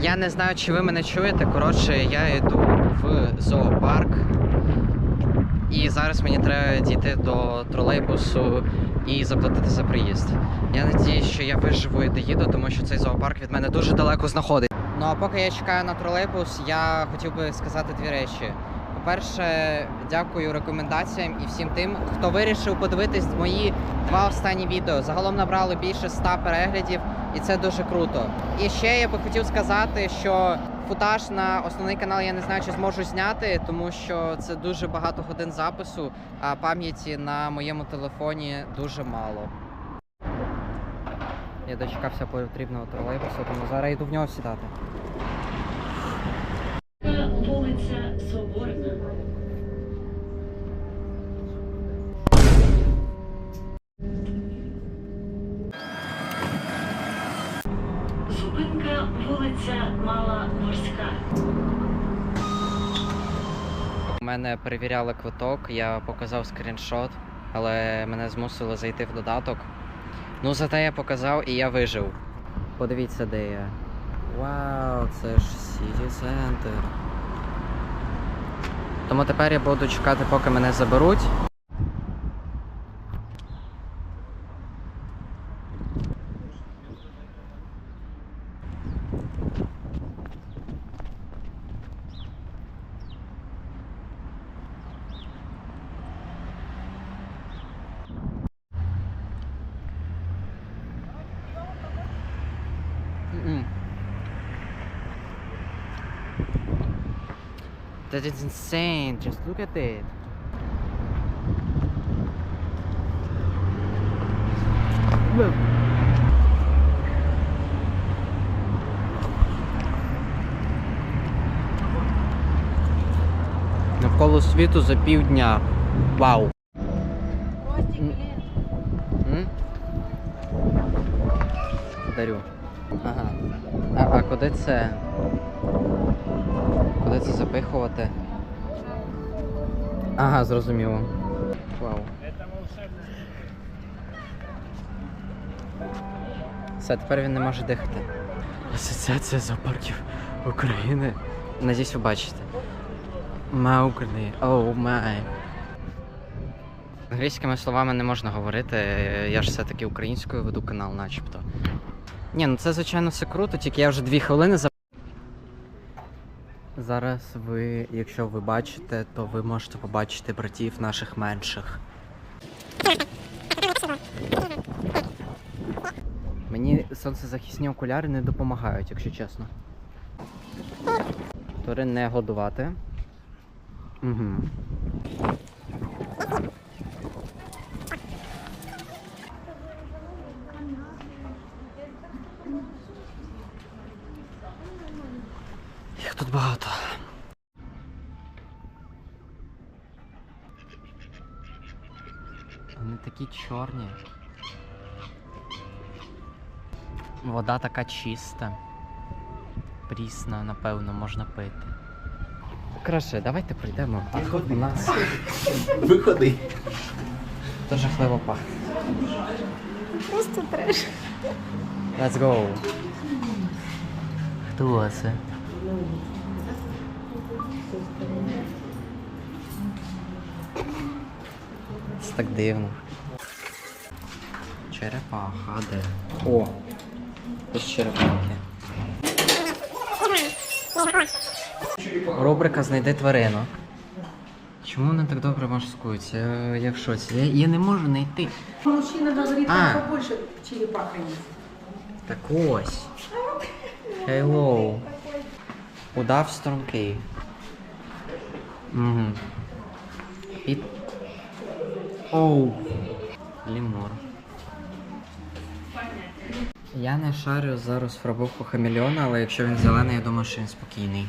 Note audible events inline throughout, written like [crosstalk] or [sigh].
Я не знаю, чи ви мене чуєте. Коротше, я йду в зоопарк. І зараз мені треба дійти до тролейбусу і заплатити за приїзд. Я надіюсь, що я виживу і доїду, тому що цей зоопарк від мене дуже далеко знаходить. Ну а поки я чекаю на тролейбус, я хотів би сказати дві речі. По-перше, дякую рекомендаціям і всім тим, хто вирішив подивитись мої два останні відео. Загалом набрали більше 100 переглядів, і це дуже круто. І ще я би хотів сказати, що футаж на основний канал я не знаю, чи зможу зняти, тому що це дуже багато годин запису, а пам'яті на моєму телефоні дуже мало. Я дочекався потрібного тролейбусу, тому зараз йду в нього сідати. Вулиця Соборна. Мене перевіряли квиток, я показав скріншот, але мене змусили зайти в додаток. Ну, зате я показав і я вижив. Подивіться, де я. Вау, це ж Сіті Центр. Тому тепер я буду чекати, поки мене заберуть. Mm-mm. That is insane. Just look at it. Look. Навколо світу за півдня. Вау. Дарю. Ага. А, а куди це? Куди це запихувати? Ага, зрозуміло. Вау. Все, тепер він не може дихати. Асоціація зоопарків України. Надіюсь, ви бачите. Мауглі, оу май. Англійськими словами не можна говорити. Я ж все-таки українською веду канал, начебто. Ні, ну це звичайно все круто, тільки я вже дві хвилини за. Зараз ви, якщо ви бачите, то ви можете побачити братів наших менших. Мені сонцезахисні окуляри не допомагають, якщо чесно. Тори не годувати. Угу. Їх тут багато. Вони такі чорні. Вода така чиста. Прісна, напевно, можна пити. Краще, давайте пройдемо. У нас [laughs] Виходи. то жахливо пахне. Просто треш. Let's go. Хто це? Це так дивно. Черепаха, де? О! Ось черепахи. Рубрика Знайди тварину. Чому вони так добре маскуються? Я, я в шоці. Я, я не можу знайти. Мужчина говорит, А. там побольше черепаха есть. Так ось. Hello. Удав стрункий. Угу. І... Оу. Лімур. Я не шарю за розфарбовку хамелеона, але якщо він зелений, я думаю, що він спокійний.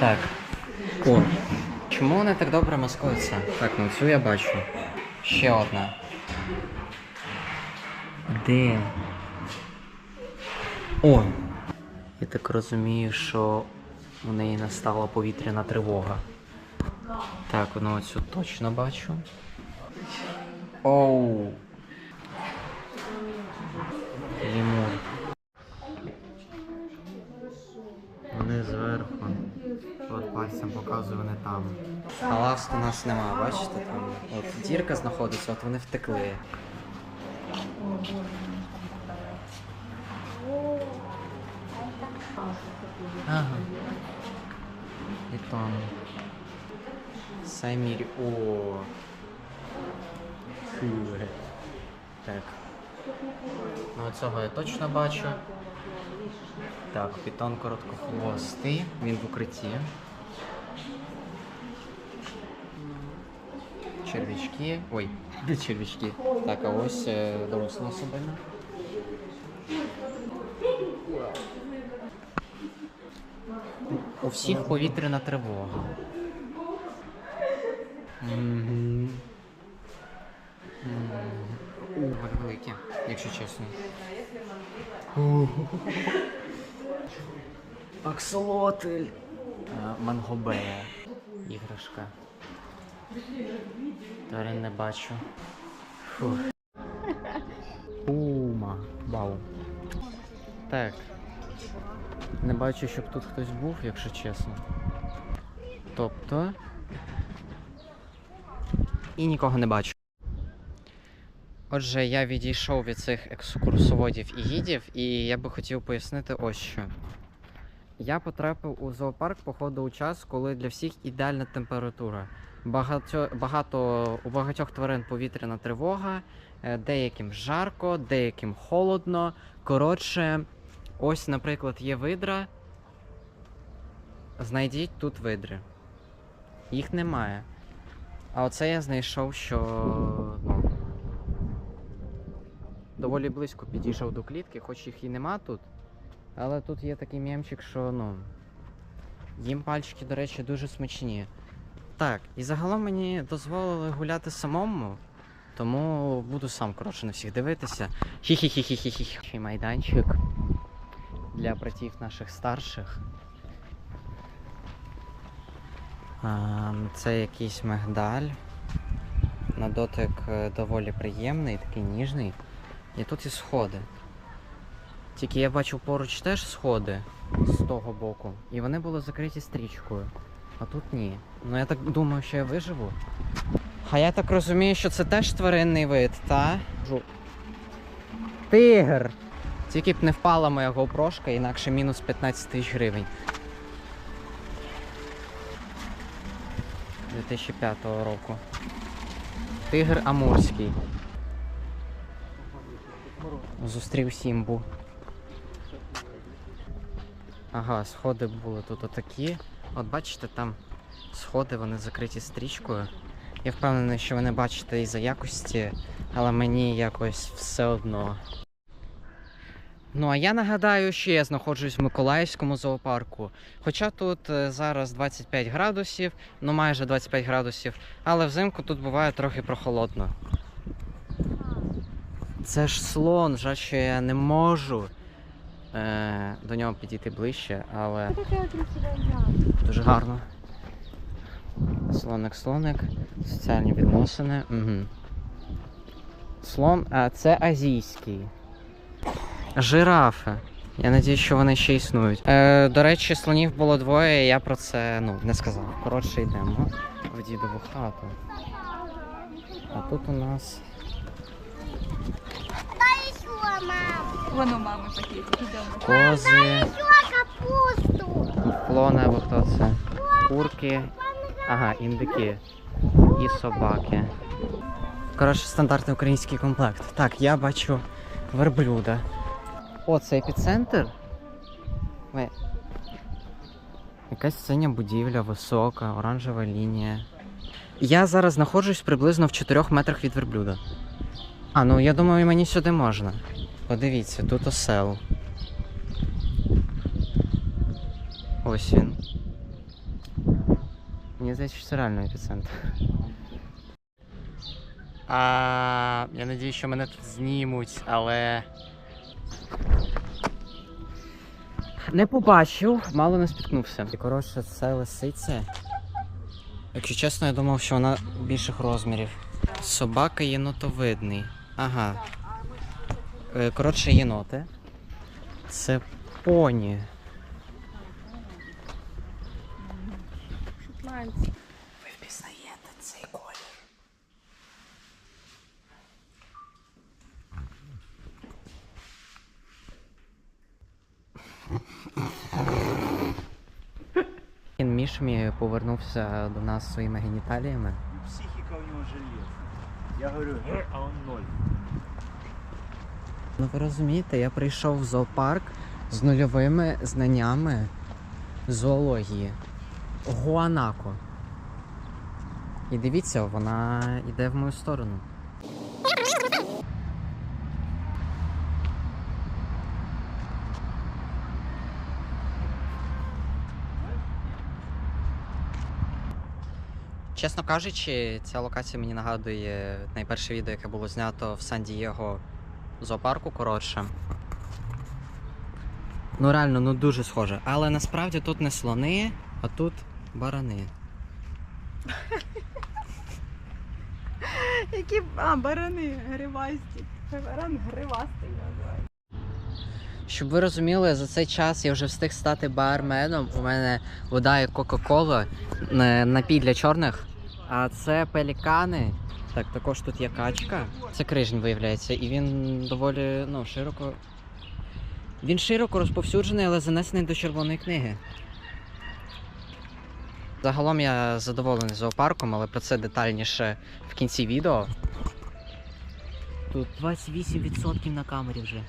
Так. О. Чому вони так добре маскуються? Так, ну цю я бачу. Ще одна. Де? О! Я так розумію, що у неї настала повітряна тривога. Так, ну оцю точно бачу. Оу. Лімур. вони зверху. От пальцем показую, вони там. А лавст у нас нема, бачите? Там от дірка знаходиться, от вони втекли. Ага. І там. Саймірі. О. Фу. Так. Ну, цього я точно бачу. Так, пітон короткохвостий, він в укритті. Червячки. Ой, червячки. Так, а ось е, доросла особина. У всіх повітряна тривога. Мгм. Мгм. У, вони великі, якщо чесно. Аксолотль. Мангобея. Іграшка. Тварин не бачу. Фух. Пума. Вау. Так. Не бачу, щоб тут хтось був, якщо чесно. Тобто. І нікого не бачу. Отже, я відійшов від цих екскурсоводів і гідів, і я би хотів пояснити ось що. Я потрапив у зоопарк, походу, у час, коли для всіх ідеальна температура. Багато, багато, у багатьох тварин повітряна тривога, е, деяким жарко, деяким холодно. Коротше, ось, наприклад, є видра. Знайдіть тут видри. Їх немає. А оце я знайшов, що доволі близько підійшов до клітки, хоч їх і нема тут. Але тут є такий м'ямчик, що ну. Їм пальчики, до речі, дуже смачні. Так, і загалом мені дозволили гуляти самому, тому буду сам, коротше, на всіх дивитися. Хі-хі-хі-хі-хі. Ще й майданчик для братів наших старших. А, це якийсь мигдаль. На дотик е, доволі приємний, такий ніжний. І тут і сходи. Тільки я бачив поруч теж сходи з того боку, і вони були закриті стрічкою. А тут ні. Ну я так думаю, що я виживу. А я так розумію, що це теж тваринний вид, та? Тигр! Тільки б не впала моя GoPro, інакше мінус 15 тисяч гривень. 2005 року. Тигр Амурський. Зустрів Сімбу. Ага, сходи були тут отакі. От бачите, там сходи, вони закриті стрічкою. Я впевнений, що ви не бачите із-за якості, але мені якось все одно. Ну а я нагадаю, що я знаходжусь в Миколаївському зоопарку. Хоча тут е, зараз 25 градусів, ну майже 25 градусів, але взимку тут буває трохи прохолодно. Це ж слон, жаль, що я не можу е, до нього підійти ближче, але дуже гарно. Слоник, слоник, соціальні відносини. Угу. Слон, а це азійський. Жирафи. Я надію, що вони ще існують. Е, до речі, слонів було двоє, я про це ну, не сказав. Коротше, йдемо в дідову хату. А тут у нас Вон у мами пакетик, кози, Капусту. клони або хто це? Курки. Ага, індики. І собаки. Коротше, стандартний український комплект. Так, я бачу верблюда. О, це епіцентр? Ви. Якась синя будівля, висока, оранжева лінія. Я зараз знаходжусь приблизно в 4 метрах від верблюда. А, ну я думаю, мені сюди можна. Подивіться, тут осел. Ось він. Мені здається, що це реально епіцентр. А, я надію, що мене тут знімуть, але. Не побачив, мало не спіткнувся. І коротше, це лисиця. Якщо чесно, я думав, що вона більших розмірів. Собака єнотовидний. Ага. Е, Коротше, єноти. Це поні. пальці. Ви впізнаєте цей колір? Він Мішмі повернувся до нас своїми геніталіями. Психика у него железная. Я говорю, а он ноль. Ну ви розумієте, я прийшов в зоопарк з нульовими знаннями зоології. Гуанако. І дивіться, вона йде в мою сторону. Чесно кажучи, ця локація мені нагадує найперше відео, яке було знято в Сан-Дієго зоопарку коротше. Ну реально, ну дуже схоже. Але насправді тут не слони, а тут барани. [laughs] Які а, барани гривасті. Баран гривастий називається. Щоб ви розуміли, за цей час я вже встиг стати барменом. У мене вода і Кока-Кола, е, напій для чорних. А це пелікани. Так, також тут є качка. Це крижень виявляється, і він доволі ну, широко. Він широко розповсюджений, але занесений до червоної книги. Загалом я задоволений зоопарком, але про це детальніше в кінці відео. Тут 28% на камері вже.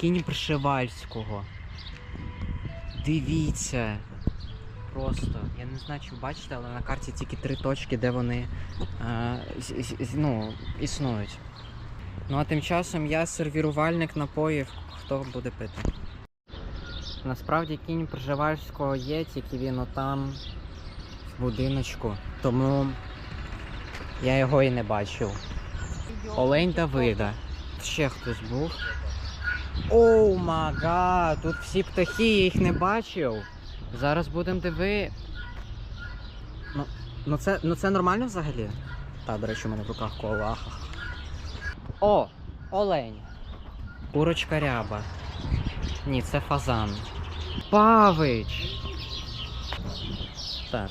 Кінь Пришивальського. Дивіться. Просто. Я не знаю, чи бачите, але на карті тільки три точки, де вони е, ну, існують. Ну а тим часом я сервірувальник напоїв, хто буде пити. Насправді кінь Пржевальського є, тільки він отам в будиночку. Тому я його і не бачив. Олень Давида. Ще хтось був. Оу мага, тут всі птахи, я їх не бачив. Зараз будемо диви. Ну, ну це, ну це нормально взагалі? Так, до речі, у мене в руках кола. О! Олень. Курочка ряба. Ні, це фазан. Павич! Так.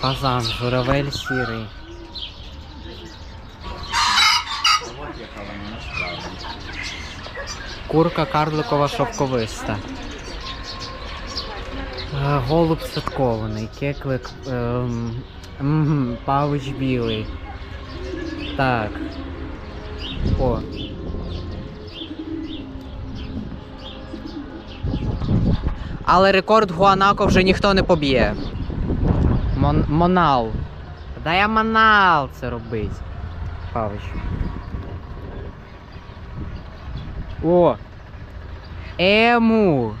Фазан, журавель сірий. Курка карликова шовковиста. Е, Голуб садкований, кеклик, ем, павич білий. Так. О. Але рекорд Гуанако вже ніхто не поб'є. Мон, монал. Да я монал це робить. Павич. О! Ему!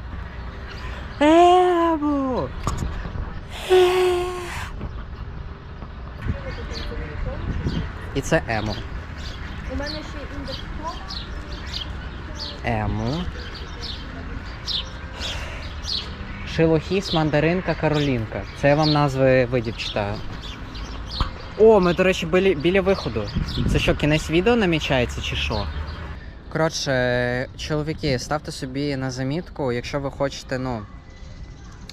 Ему! І це ему. У мене ще індекс Ему. Шилохіс, мандаринка, каролінка. Це я вам назви видів читаю. О, ми, до речі, біля, біля виходу. Це що, кінець відео намічається чи що? Коротше, чоловіки, ставте собі на замітку, якщо ви хочете, ну,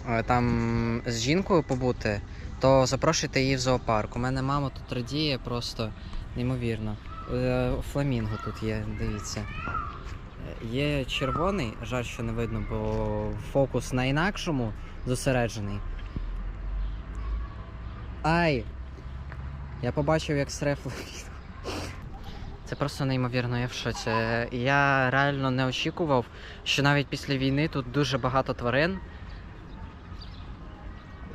е, там з жінкою побути, то запрошуйте її в зоопарк. У мене мама тут радіє просто неймовірно. Е, Фламінго тут є, дивіться. Е, Є червоний, жаль, що не видно, бо фокус на інакшому зосереджений. Ай! Я побачив, як сре. Це просто неймовірно, я в шоці. Я реально не очікував, що навіть після війни тут дуже багато тварин.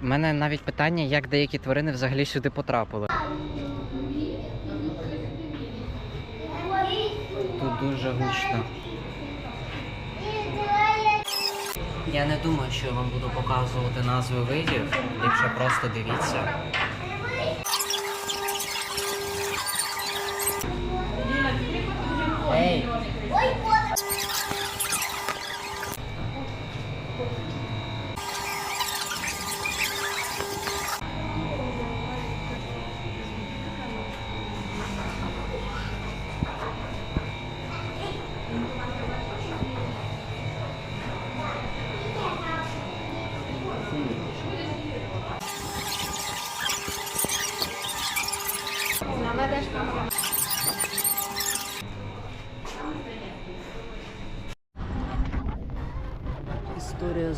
У мене навіть питання, як деякі тварини взагалі сюди потрапили. Тут дуже гучно. Я не думаю, що я вам буду показувати назви видів, якщо просто дивіться. Hey.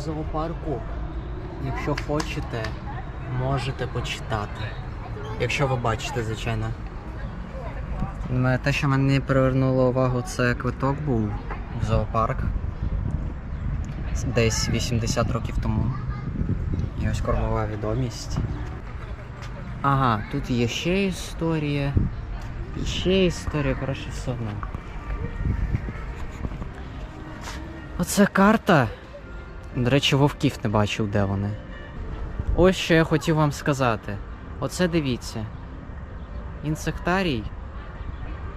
Зоопарку. Якщо хочете, можете почитати. Якщо ви бачите, звичайно. Те, що мені привернуло увагу, це квиток був в зоопарк. Десь 80 років тому. І ось кормова відомість. Ага, тут є ще історія. Ще історія, коротше, все одно. Оце карта. До речі, вовків не бачив, де вони. Ось що я хотів вам сказати. Оце дивіться. Інсектарій.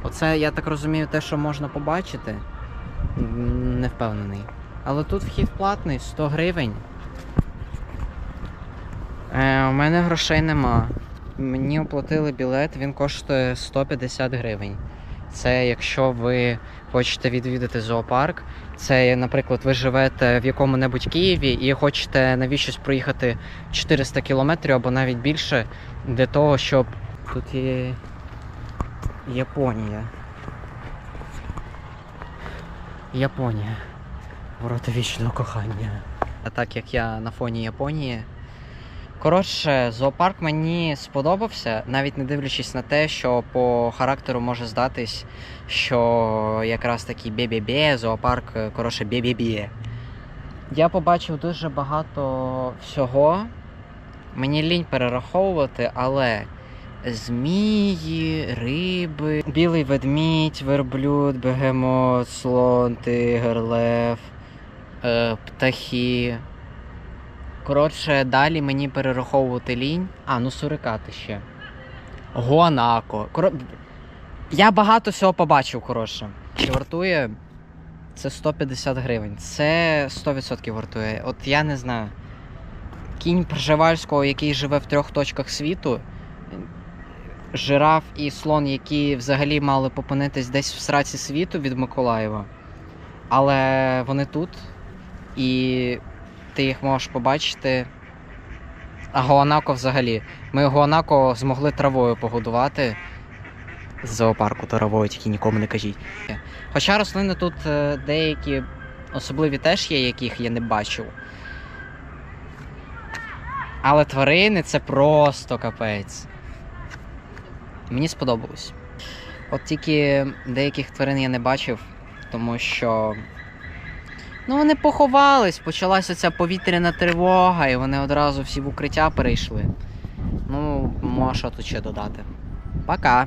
Оце, я так розумію, те, що можна побачити. Не впевнений. Але тут вхід платний 100 гривень. Е, у мене грошей нема. Мені оплатили білет, він коштує 150 гривень. Це якщо ви хочете відвідати зоопарк. Це, наприклад, ви живете в якому-небудь Києві і хочете навіщось проїхати 400 кілометрів або навіть більше для того, щоб тут є Японія. Японія. Ворота вічного кохання. А так як я на фоні Японії. Коротше, зоопарк мені сподобався, навіть не дивлячись на те, що по характеру може здатись, що якраз такий бє-бє-бє, зоопарк, коротше, бє-бє-бє. Я побачив дуже багато всього. Мені лінь перераховувати, але змії, риби, білий ведмідь, верблюд, бегемот, слон, тигр, лев, е, птахи. Коротше, далі мені перераховувати лінь. А, ну сурикати ще. Гуанако. Коро... Я багато всього побачив, коротше. Вартує це 150 гривень. Це 100% вартує. От я не знаю. Кінь Пржевальського, який живе в трьох точках світу. Жираф і слон, які взагалі мали попинитись десь в сраці світу від Миколаєва. Але вони тут. І ти їх можеш побачити. А Гуанако взагалі. Ми Гуанако змогли травою погодувати. З зоопарку травою, тільки нікому не кажіть. Хоча рослини тут е, деякі особливі теж є, яких я не бачив. Але тварини це просто капець. Мені сподобалось. От тільки деяких тварин я не бачив, тому що. Ну, вони поховались, почалася ця повітряна тривога, і вони одразу всі в укриття перейшли. Ну, може тут ще додати. Пока.